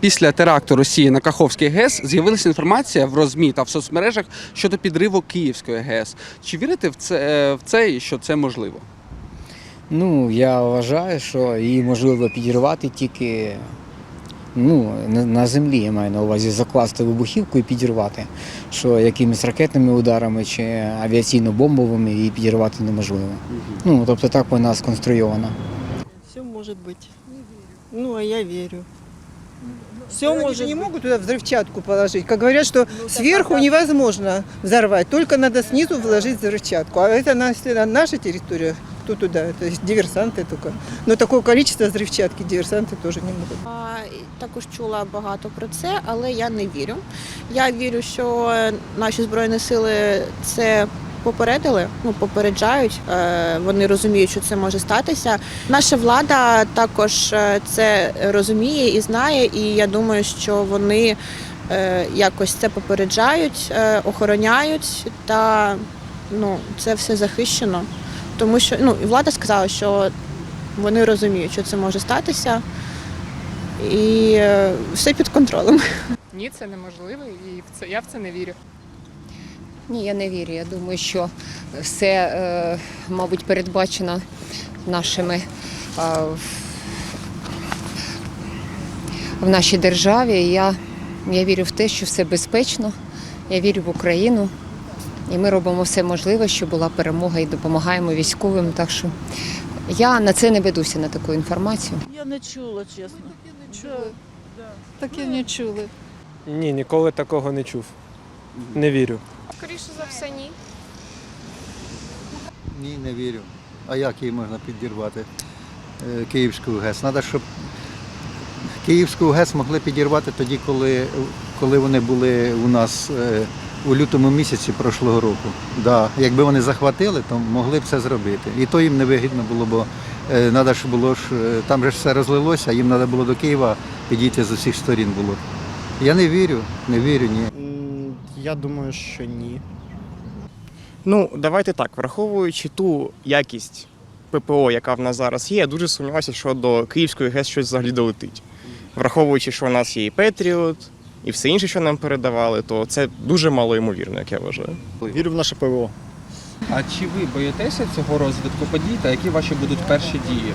Після теракту Росії на Каховський ГЕС з'явилася інформація в розмі та в соцмережах щодо підриву Київської ГЕС. Чи вірите в це, е, в це і що це можливо? Ну, я вважаю, що її можливо підірвати тільки ну, на, землі, я маю на увазі закласти вибухівку і підірвати. Що якимись ракетними ударами чи авіаційно-бомбовими її підірвати неможливо. Ну, тобто так вона сконструйована. Все может быть. Ну, а я верю. Все Они же может не быть. могут туда взрывчатку положить. Как говорят, что сверху невозможно взорвать, только надо снизу вложить взрывчатку. А это на, если на наша территория, то туда, то есть диверсанты только. Но такое количество взрывчатки диверсанты тоже не могут. А, і Також чула багато про це, але я не вірю. Я вірю, що наші збройні сили це попередили, ну попереджають. е, Вони розуміють, що це може статися. Наша влада також е, це розуміє і знає, і я думаю, що вони е, якось це попереджають, охороняють та ну це все захищено. Тому що ну і влада сказала, що вони розуміють, що це може статися і все під контролем. Ні, це неможливо, і в це я в це не вірю. Ні, я не вірю. Я думаю, що все, е, мабуть, передбачено нашими е, в- нашій державі. Я, я вірю в те, що все безпечно. Я вірю в Україну. І ми робимо все можливе, щоб була перемога і допомагаємо військовим. Так що я на це не ведуся на таку інформацію. Я не чула, чесно. Таке не чули. Ні, ніколи такого не чув. Не вірю. Скоріше за все, ні. Ні, не вірю. А як її можна підірвати? Е, Київську ГЕС. Треба, щоб Київську ГЕС могли підірвати тоді, коли, коли вони були у нас е, у лютому місяці прошлого року. Да. Якби вони захватили, то могли б це зробити. І то їм не вигідно було, бо надо ж було ж, е, там же ж все розлилося, їм треба було до Києва підійти з усіх сторін було. Я не вірю, не вірю, ні. Я думаю, що ні. Ну, давайте так, враховуючи ту якість ППО, яка в нас зараз є, я дуже сумніваюся, що до Київської ГЕС щось взагалі долетить. Враховуючи, що у нас є і Петріот, і все інше, що нам передавали, то це дуже мало ймовірно, як я вважаю. Вірю в наше ПВО. А чи ви боїтеся цього розвитку подій та які ваші будуть перші дії?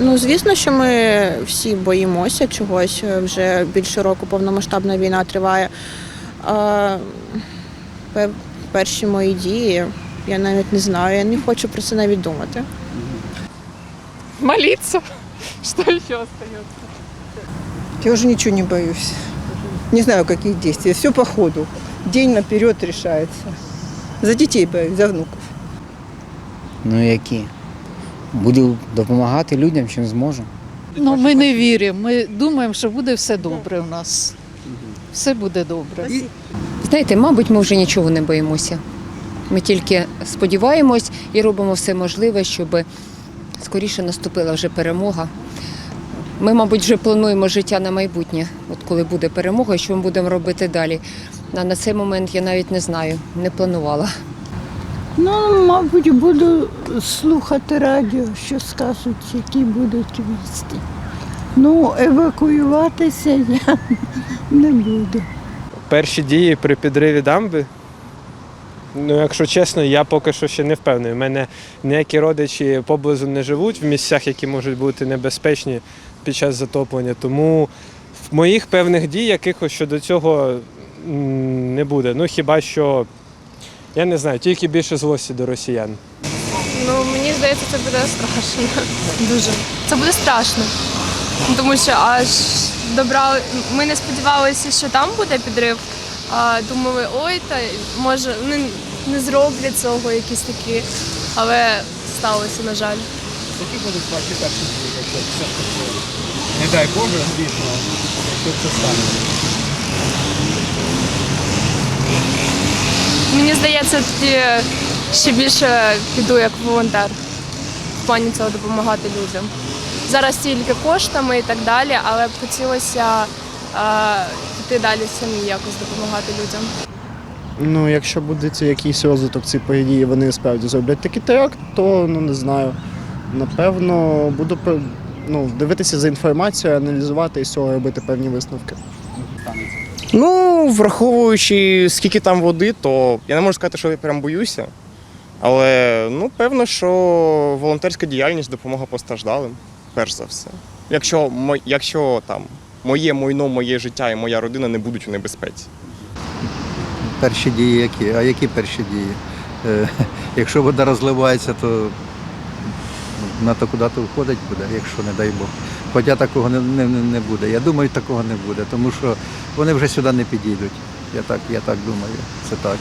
Ну звісно, що ми всі боїмося чогось. Вже більше року повномасштабна війна триває. А, перші мої дії. Я навіть не знаю, я не хочу про це навіть думати. Моліться. Що ще остається? Я уже ничего не боюсь. Не знаю, каких действий. Все по ходу. День наперед решается. За детей боюсь, за внуков. Ну які? Буду допомагати людям, чим зможу. Ну, ми не віримо. Ми думаємо, що буде все добре у нас. Все буде добре. Знаєте, мабуть, ми вже нічого не боїмося. Ми тільки сподіваємось і робимо все можливе, щоб скоріше наступила вже перемога. Ми, мабуть, вже плануємо життя на майбутнє, от коли буде перемога, і що ми будемо робити далі. А на цей момент я навіть не знаю, не планувала. Ну, мабуть, буду слухати радіо, що скажуть, які будуть вісті. Ну, евакуюватися я не буду. Перші дії при підриві дамби. Ну, якщо чесно, я поки що ще не впевнений. У мене ніякі родичі поблизу не живуть в місцях, які можуть бути небезпечні під час затоплення. Тому в моїх певних дій якихось щодо цього не буде. Ну хіба що, я не знаю, тільки більше злості до росіян. Ну мені здається, це буде страшно. Дуже. Це буде страшно. Тому що аж добрали. Ми не сподівалися, що там буде підрив. А думали, ой, та може вони не зроблять цього якісь такі. Але сталося, на жаль. Які будуть ваші перші дії, якщо все спокійно? Не дай Боже, звісно, якщо це станеться. Мені здається, тоді ще більше піду як волонтер в плані цього допомагати людям. Зараз тільки коштами і так далі, але б хотілося е, піти далі самі якось допомагати людям. Ну, якщо буде це якийсь розвиток цієї події, вони справді зроблять такий теракт, то ну не знаю. Напевно, буду ну, дивитися за інформацією, аналізувати і з цього робити певні висновки. Ну, враховуючи скільки там води, то я не можу сказати, що я прям боюся. Але ну, певно, що волонтерська діяльність допомога постраждалим, перш за все. Якщо, якщо там моє майно, моє життя і моя родина не будуть у небезпеці. Перші дії які? А які перші дії? Е, Якщо вода розливається, то на то куди то входить буде, якщо не дай Бог. Хоча такого не, не, не буде. Я думаю, такого не буде, тому що вони вже сюди не підійдуть. Я так, я так думаю. Це так.